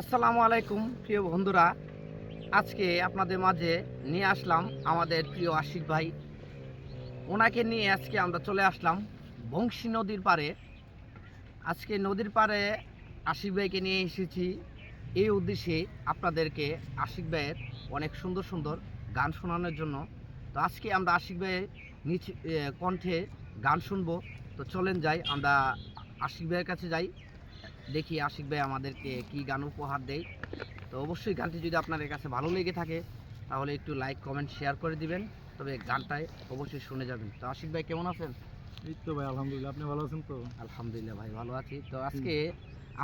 আসসালামু আলাইকুম, প্রিয় বন্ধুরা। আজকে আপনাদের মাঝে নিয়ে আসলাম আমাদের প্রিয় আশিক ভাই। ওনাকে নিয়ে আজকে আমরা চলে আসলাম বংশী নদীর পাড়ে। আজকে নদীর পাড়ে আশিক ভাইকে নিয়ে এসেছি। এই উদ্দেশ্যে আপনাদেরকে আশিক ভাইয়ের অনেক সুন্দর সুন্দর গান শোনানোর জন্য। তো আজকে আমরা আশিক ভাইয়ের নিচে কণ্ঠে গান শুনব। তো চলেন যাই, আমরা আশিক ভাইয়ের কাছে যাই। দেখি আশিক ভাই আমাদেরকে কি গান উপহার দেয়। তো অবশ্যই গানটি যদি আপনাদের কাছে ভালো লেগে থাকে তাহলে একটু লাইক কমেন্ট শেয়ার করে দিবেন। তবে গানটায় অবশ্যই শুনে যাবেন। তো আশিক ভাই কেমন আছেন? এই তো ভাই আলহামদুলিল্লাহ। আপনি ভালো আছেন তো? আলহামদুলিল্লাহ ভাই ভালো আছি। তো আজকে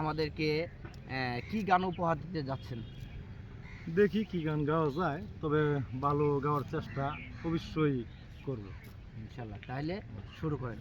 আমাদেরকে কি গান উপহার দিতে যাচ্ছেন? দেখি কি গান গাওয়া যায় তবে ভালো গাওয়ার চেষ্টা অবশ্যই করব। ইনশাল্লাহ তাহলে শুরু করেন।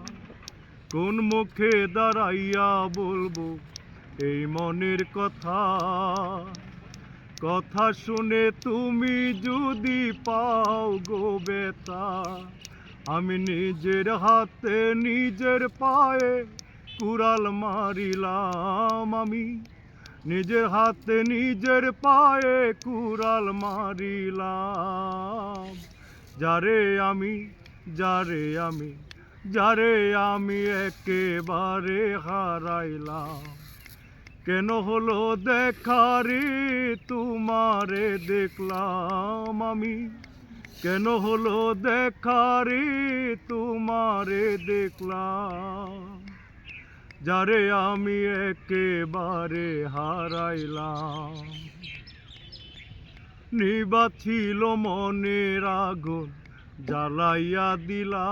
কোন মুখে দাঁড়াইয়া বলব এই মনের কথা? কথা শুনে তুমি যদি পাও গো বেতা আমি নিজের হাতে নিজের পায়ে কুড়াল মারিলাম আমি। নিজের হাতে নিজের পায়ে কুড়াল মারিলাম। যারে আমি যারে আমি যারে আমি একেবারে হারাইলাম। কেন হলো দেখারি তোমারে দেখলাম আমি? কেন হলো দেখারি তোমারে দেখলাম? যারে আমি একেবারে হারাইলাম। নিবাছিল মনের আগুন জ্বালাইয়া দিলা।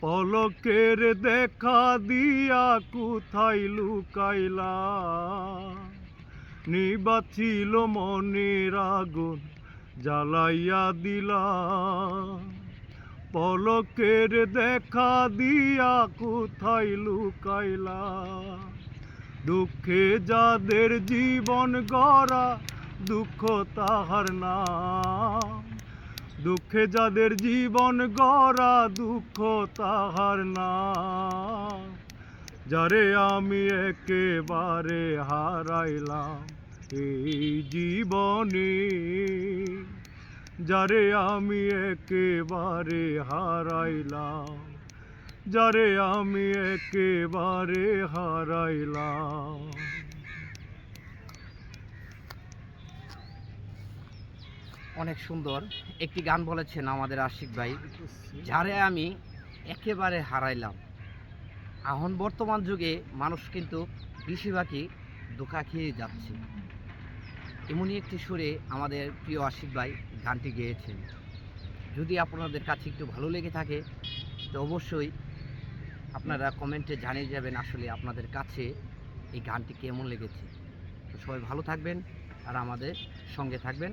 পলকের দেখা দিয়া কোথায় লুকাইলা? নিবাছিল মনের আগুন, জ্বালাইয়া দিলা। পলকের দেখা দিয়া কোথায় লুকাইলা? দুঃখে যাদের জীবন গড়া, দুঃখ তাহার নাম। দুঃখে যাদের জীবন গড়া দুঃখ তাহার না। যারে আমি একেবারে হারাইলাম এই জীবনে, যারে আমি একেবারে হারাইলাম, যারে আমি একেবারে হারাইলাম। অনেক সুন্দর। একটি গান বলেছেন আমাদের আশিক ভাই যারে আমি একেবারে হারাইলাম। এখন বর্তমান যুগে মানুষ কিন্তু বেশিরভাগই ধোকা খেয়ে যাচ্ছে। এমনই একটি সুরে আমাদের প্রিয় আশিক ভাই গানটি গেয়েছেন। যদি আপনাদের কাছে একটু ভালো লেগে থাকে, তো অবশ্যই আপনারা কমেন্টে জানিয়ে যাবেন আসলে আপনাদের কাছে এই গানটি কেমন লেগেছে। তো সবাই ভালো থাকবেন আর আমাদের সঙ্গে থাকবেন।